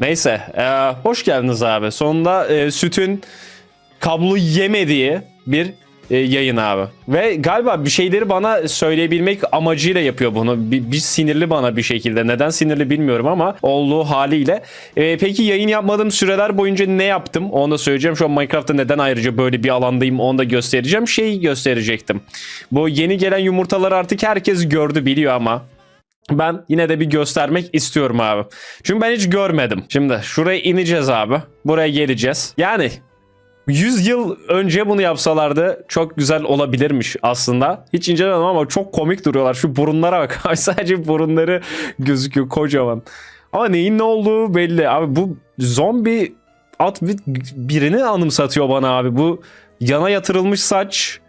Neyse. e, hoş geldiniz abi. Sonunda e, sütün kablo yemediği bir e, yayın abi. Ve galiba bir şeyleri bana söyleyebilmek amacıyla yapıyor bunu. Bir, bir sinirli bana bir şekilde. Neden sinirli bilmiyorum ama olduğu haliyle. E, peki yayın yapmadığım süreler boyunca ne yaptım? Onu da söyleyeceğim. Şu an Minecraft'ta neden ayrıca böyle bir alandayım onu da göstereceğim. Şeyi gösterecektim. Bu yeni gelen yumurtaları artık herkes gördü biliyor ama ben yine de bir göstermek istiyorum abi. Çünkü ben hiç görmedim. Şimdi şuraya ineceğiz abi. Buraya geleceğiz. Yani 100 yıl önce bunu yapsalardı çok güzel olabilirmiş aslında. Hiç incelemedim ama çok komik duruyorlar. Şu burunlara bak. Sadece burunları gözüküyor kocaman. Ama neyin ne olduğu belli. Abi bu zombi at bir- birini anımsatıyor bana abi. Bu yana yatırılmış saç.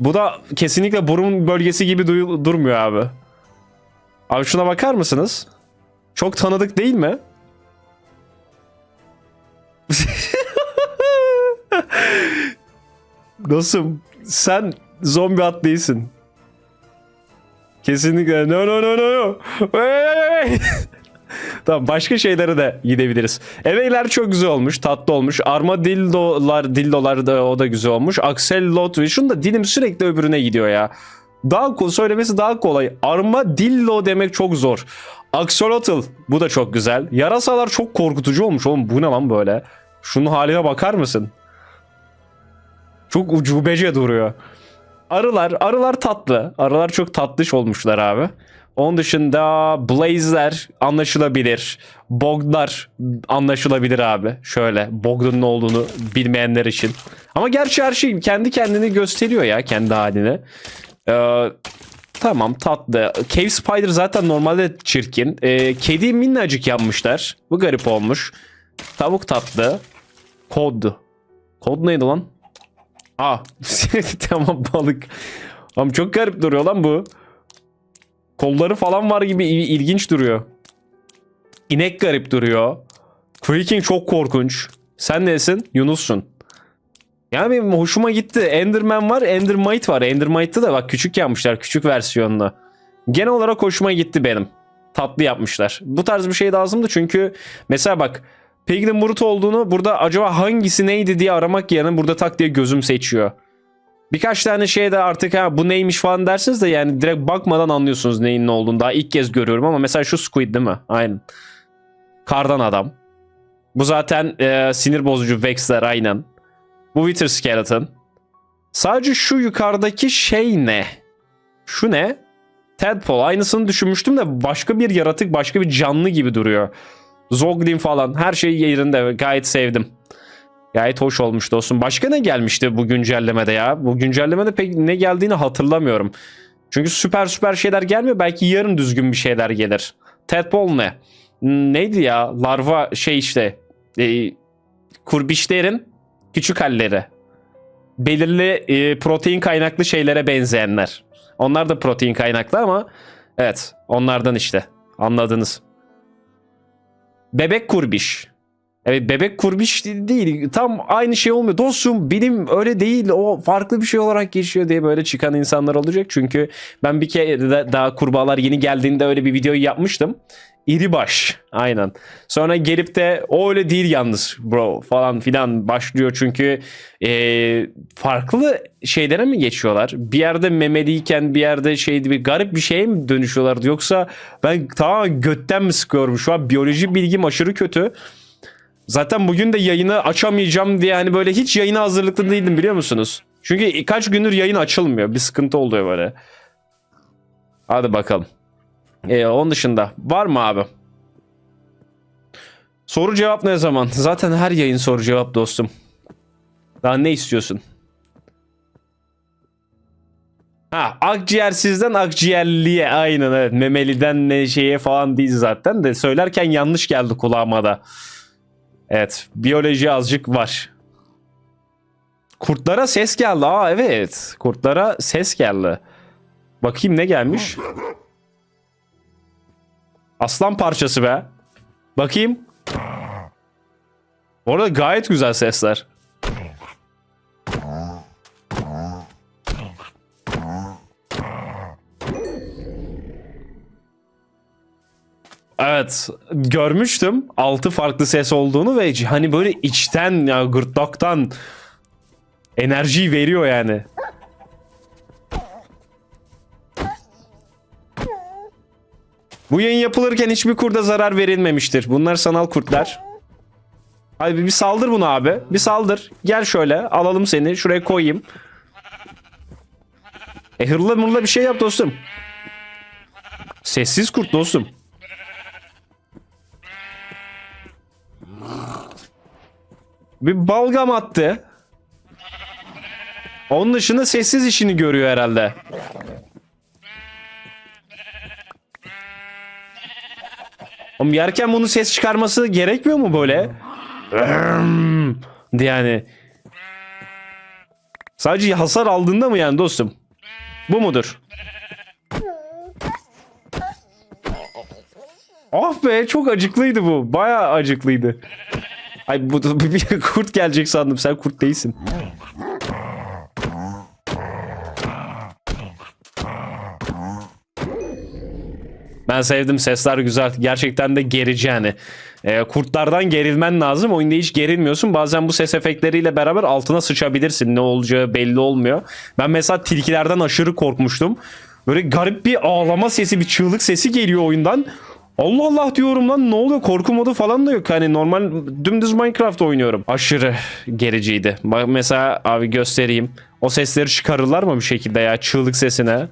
Bu da kesinlikle burun bölgesi gibi durmuyor abi. Abi şuna bakar mısınız? Çok tanıdık değil mi? Dostum sen zombi at değilsin. Kesinlikle no no no no no. Tamam başka şeylere de gidebiliriz. Emekler çok güzel olmuş, tatlı olmuş. Armadillolar, dildolar da o da güzel olmuş. Axolotl ve şunu da dilim sürekli öbürüne gidiyor ya. Daha ko- söylemesi daha kolay. Armadillo demek çok zor. Axolotl bu da çok güzel. Yarasalar çok korkutucu olmuş oğlum. Bu ne lan böyle? Şunun haline bakar mısın? Çok ucubece duruyor. Arılar, arılar tatlı. Arılar çok tatlış olmuşlar abi. Onun dışında Blaze'ler anlaşılabilir. Bog'lar anlaşılabilir abi. Şöyle Bog'un ne olduğunu bilmeyenler için. Ama gerçi her şey kendi kendini gösteriyor ya kendi halini. Ee, tamam tatlı. Cave Spider zaten normalde çirkin. Ee, kedi minnacık yapmışlar. Bu garip olmuş. Tavuk tatlı. Kod. Kod neydi lan? Aa tamam balık. Ama çok garip duruyor lan bu. Kolları falan var gibi il- ilginç duruyor. İnek garip duruyor. Quaking çok korkunç. Sen nesin? Yunus'sun. Yani benim hoşuma gitti. Enderman var, Endermite var. Endermite'ı da bak küçük yapmışlar. Küçük versiyonunu. Genel olarak hoşuma gitti benim. Tatlı yapmışlar. Bu tarz bir şey lazımdı çünkü mesela bak Piglin Brut olduğunu burada acaba hangisi neydi diye aramak yerine burada tak diye gözüm seçiyor. Birkaç tane şey de artık ha bu neymiş falan dersiniz de yani direkt bakmadan anlıyorsunuz neyin ne olduğunu. Daha ilk kez görüyorum ama mesela şu Squid değil mi? Aynen. Kardan adam. Bu zaten e, sinir bozucu Vex'ler aynen. Bu Wither Skeleton. Sadece şu yukarıdaki şey ne? Şu ne? Tadpole. Aynısını düşünmüştüm de başka bir yaratık, başka bir canlı gibi duruyor. Zoglin falan her şey yerinde gayet sevdim. Gayet hoş olmuş dostum. Başka ne gelmişti bu güncellemede ya? Bu güncellemede pek ne geldiğini hatırlamıyorum. Çünkü süper süper şeyler gelmiyor. Belki yarın düzgün bir şeyler gelir. Tadpole ne? Neydi ya? Larva şey işte. E, kurbişlerin küçük halleri. Belirli e, protein kaynaklı şeylere benzeyenler. Onlar da protein kaynaklı ama evet onlardan işte. Anladınız. Bebek kurbiş. Evet bebek kurbiş değil. Tam aynı şey olmuyor. Dostum bilim öyle değil. O farklı bir şey olarak geçiyor diye böyle çıkan insanlar olacak. Çünkü ben bir kere daha kurbağalar yeni geldiğinde öyle bir videoyu yapmıştım. İri baş. Aynen. Sonra gelip de o öyle değil yalnız bro falan filan başlıyor. Çünkü eee, farklı şeylere mi geçiyorlar? Bir yerde memeliyken bir yerde şeydi bir garip bir şeye mi dönüşüyorlardı? Yoksa ben tamamen götten mi sıkıyorum? Şu an biyoloji bilgim aşırı kötü. Zaten bugün de yayını açamayacağım diye hani böyle hiç yayına hazırlıklı değildim biliyor musunuz? Çünkü kaç gündür yayın açılmıyor. Bir sıkıntı oluyor böyle. Hadi bakalım. Ee, onun dışında var mı abi? Soru cevap ne zaman? Zaten her yayın soru cevap dostum. Daha ne istiyorsun? Ha akciğersizden akciğerliye aynen evet. Memeliden ne şeye falan değil zaten de söylerken yanlış geldi kulağıma da. Evet biyoloji azıcık var. Kurtlara ses geldi. Aa evet kurtlara ses geldi. Bakayım ne gelmiş. Aslan parçası be. Bakayım. Orada gayet güzel sesler. Evet görmüştüm altı farklı ses olduğunu ve hani böyle içten ya gırtlaktan enerji veriyor yani. Bu yayın yapılırken hiçbir kurda zarar verilmemiştir. Bunlar sanal kurtlar. Hadi bir saldır bunu abi. Bir saldır. Gel şöyle alalım seni. Şuraya koyayım. E hırla mırla bir şey yap dostum. Sessiz kurt dostum. Bir balgam attı. Onun dışında sessiz işini görüyor herhalde. Oğlum yerken bunun ses çıkarması gerekmiyor mu böyle? Diye yani. Sadece hasar aldığında mı yani dostum? Bu mudur? Ah be çok acıklıydı bu. Bayağı acıklıydı. Ay bu bir kurt gelecek sandım. Sen kurt değilsin. Ben sevdim sesler güzel. Gerçekten de gerici yani. Ee, kurtlardan gerilmen lazım. Oyunda hiç gerilmiyorsun. Bazen bu ses efektleriyle beraber altına sıçabilirsin. Ne olacağı belli olmuyor. Ben mesela tilkilerden aşırı korkmuştum. Böyle garip bir ağlama sesi, bir çığlık sesi geliyor oyundan. Allah Allah diyorum lan ne oluyor korku modu falan da yok. Hani normal dümdüz Minecraft oynuyorum. Aşırı gericiydi. Bak mesela abi göstereyim. O sesleri çıkarırlar mı bir şekilde ya çığlık sesine?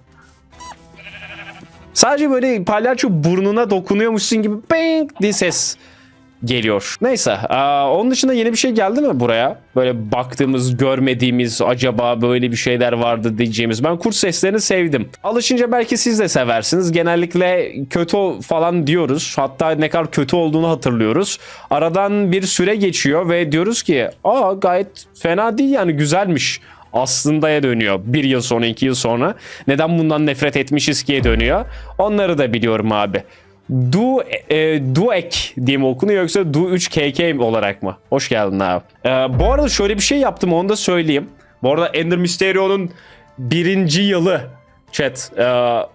Sadece böyle palyaço burnuna dokunuyormuşsun gibi bang diye ses geliyor. Neyse aa, onun dışında yeni bir şey geldi mi buraya? Böyle baktığımız, görmediğimiz, acaba böyle bir şeyler vardı diyeceğimiz. Ben kurt seslerini sevdim. Alışınca belki siz de seversiniz. Genellikle kötü falan diyoruz. Hatta ne kadar kötü olduğunu hatırlıyoruz. Aradan bir süre geçiyor ve diyoruz ki aa gayet fena değil yani güzelmiş aslındaya dönüyor. Bir yıl sonra, iki yıl sonra. Neden bundan nefret etmişiz ki'ye dönüyor. Onları da biliyorum abi. Du, e, Duek diye mi okunuyor yoksa Du 3 KK olarak mı? Hoş geldin abi. Ee, bu arada şöyle bir şey yaptım onu da söyleyeyim. Bu arada Ender Mysterio'nun birinci yılı chat. Ee,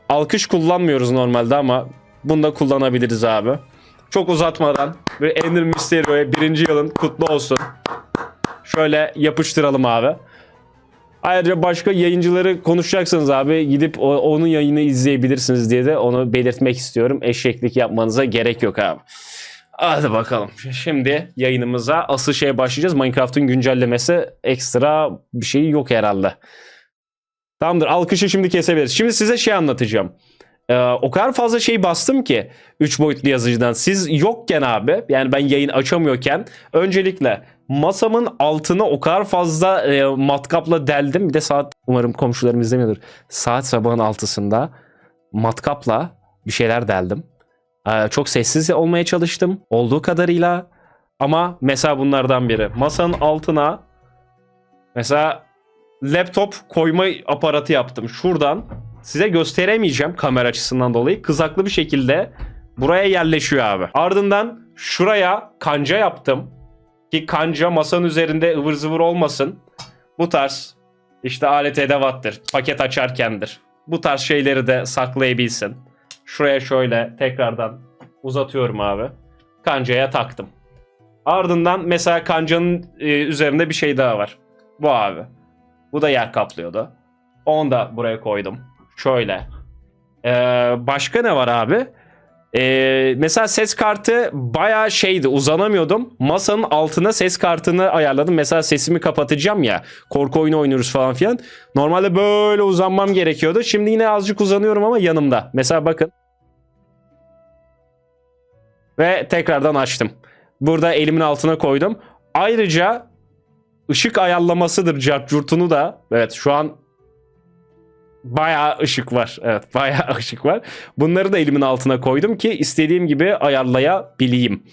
alkış kullanmıyoruz normalde ama bunu da kullanabiliriz abi. Çok uzatmadan Ender Mysterio'ya birinci yılın kutlu olsun. Şöyle yapıştıralım abi. Ayrıca başka yayıncıları konuşacaksanız abi gidip onun yayını izleyebilirsiniz diye de onu belirtmek istiyorum. Eşeklik yapmanıza gerek yok abi. Hadi bakalım. Şimdi yayınımıza asıl şeye başlayacağız. Minecraft'ın güncellemesi ekstra bir şey yok herhalde. Tamamdır. Alkışı şimdi kesebiliriz. Şimdi size şey anlatacağım. Ee, o kadar fazla şey bastım ki 3 boyutlu yazıcıdan. Siz yokken abi yani ben yayın açamıyorken öncelikle masamın altına o kadar fazla e, matkapla deldim. Bir de saat umarım komşularım izlemiyordur. Saat sabahın altısında matkapla bir şeyler deldim. Ee, çok sessiz olmaya çalıştım olduğu kadarıyla. Ama mesela bunlardan biri. Masanın altına mesela laptop koyma aparatı yaptım. Şuradan size gösteremeyeceğim kamera açısından dolayı. Kızaklı bir şekilde buraya yerleşiyor abi. Ardından şuraya kanca yaptım. Ki kanca masanın üzerinde ıvır zıvır olmasın. Bu tarz işte alet edevattır. Paket açarkendir. Bu tarz şeyleri de saklayabilsin. Şuraya şöyle tekrardan uzatıyorum abi. Kancaya taktım. Ardından mesela kancanın e, üzerinde bir şey daha var. Bu abi. Bu da yer kaplıyordu. Onu da buraya koydum. Şöyle. Ee, başka ne var abi? Ee, mesela ses kartı bayağı şeydi uzanamıyordum. Masanın altına ses kartını ayarladım. Mesela sesimi kapatacağım ya. Korku oyunu oynuyoruz falan filan. Normalde böyle uzanmam gerekiyordu. Şimdi yine azıcık uzanıyorum ama yanımda. Mesela bakın. Ve tekrardan açtım. Burada elimin altına koydum. Ayrıca ışık ayarlamasıdır cartcurtunu da. Evet şu an bayağı ışık var. Evet bayağı ışık var. Bunları da elimin altına koydum ki istediğim gibi ayarlayabileyim.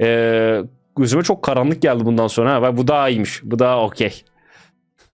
Ee, gözüme çok karanlık geldi bundan sonra. Ha, bu daha iyiymiş. Bu daha okey.